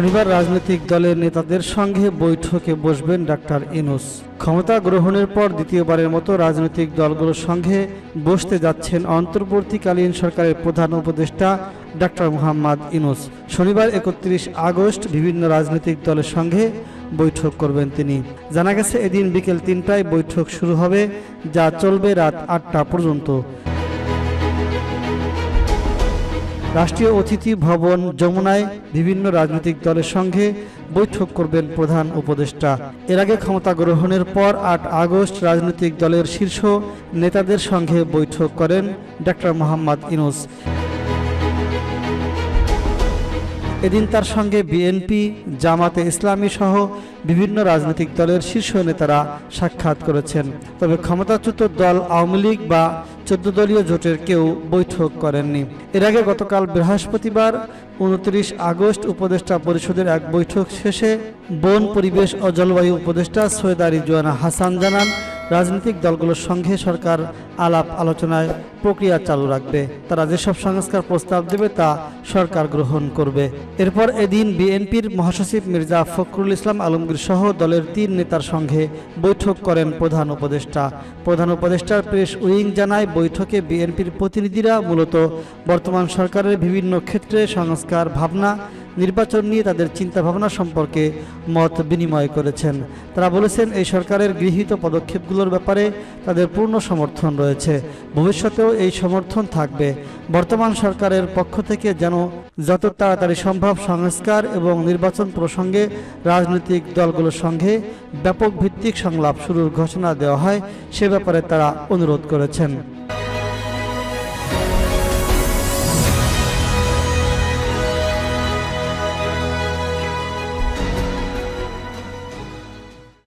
শনিবার রাজনৈতিক দলের নেতাদের সঙ্গে বৈঠকে বসবেন ডাক্তার ইনুস। ক্ষমতা গ্রহণের পর দ্বিতীয়বারের মতো রাজনৈতিক দলগুলোর সঙ্গে বসতে যাচ্ছেন অন্তর্বর্তীকালীন সরকারের প্রধান উপদেষ্টা ডাক্তার মোহাম্মদ ইনুস। শনিবার একত্রিশ আগস্ট বিভিন্ন রাজনৈতিক দলের সঙ্গে বৈঠক করবেন তিনি। জানা গেছে, এদিন বিকেল তিনটায় বৈঠক শুরু হবে, যা চলবে রাত আটটা পর্যন্ত। রাষ্ট্রীয় অতিথি ভবন যমুনায় বিভিন্ন রাজনৈতিক দলের সঙ্গে বৈঠক করবেন প্রধান উপদেষ্টা। এর আগে ক্ষমতা গ্রহণের পর আট আগস্ট রাজনৈতিক দলের শীর্ষ নেতাদের সঙ্গে বৈঠক করেন ডক্টর মোহাম্মদ ইনুস এদিন তার সঙ্গে বিএনপি, জামাতে ইসলামী সহ বিভিন্ন রাজনৈতিক দলের শীর্ষ নেতারা সাক্ষাৎ করেছেন। তবে ক্ষমতাচ্যুত দল আওয়ামী লীগ বা চোদ্দ দলীয় জোটের কেউ বৈঠক করেননি। এর আগে গতকাল বৃহস্পতিবার উনত্রিশ আগস্ট উপদেষ্টা পরিষদের এক বৈঠক শেষে বন, পরিবেশ ও জলবায়ু উপদেষ্টা সৈয়দ রিজওয়ানা হাসান জানান রাজনৈতিক দলগুলোর সঙ্গে সরকার আলাপ আলোচনায় প্রক্রিয়া চালু রাখবে। তারা যেসব সংস্কার প্রস্তাব দেবে তা সরকার গ্রহণ করবে। এরপর এদিন বিএনপির মহাসচিব মির্জা ফখরুল ইসলাম আলমগীর সহ দলের তিন নেতার সঙ্গে বৈঠক করেন প্রধান উপদেষ্টা। প্রধান উপদেষ্টার প্রেস উইং জানায়, বৈঠকে বিএনপির প্রতিনিধিরা মূলত বর্তমান সরকারের বিভিন্ন ক্ষেত্রে সংস্কার ভাবনা নির্বাচন নিয়ে তাদের চিন্তাভাবনা সম্পর্কে মত বিনিময় করেছেন। তারা বলেছেন, এই সরকারের গৃহীত পদক্ষেপগুলোর ব্যাপারে তাদের পূর্ণ সমর্থন রয়েছে। ভবিষ্যতেও এই সমর্থন থাকবে। বর্তমান সরকারের পক্ষ থেকে যেন যত তাড়াতাড়ি সম্ভব সংস্কার এবং নির্বাচন প্রসঙ্গে রাজনৈতিক দলগুলোর সঙ্গে ব্যাপক ভিত্তিক সংলাপ শুরুর ঘোষণা দেওয়া হয়, সে ব্যাপারে তারা অনুরোধ করেছেন।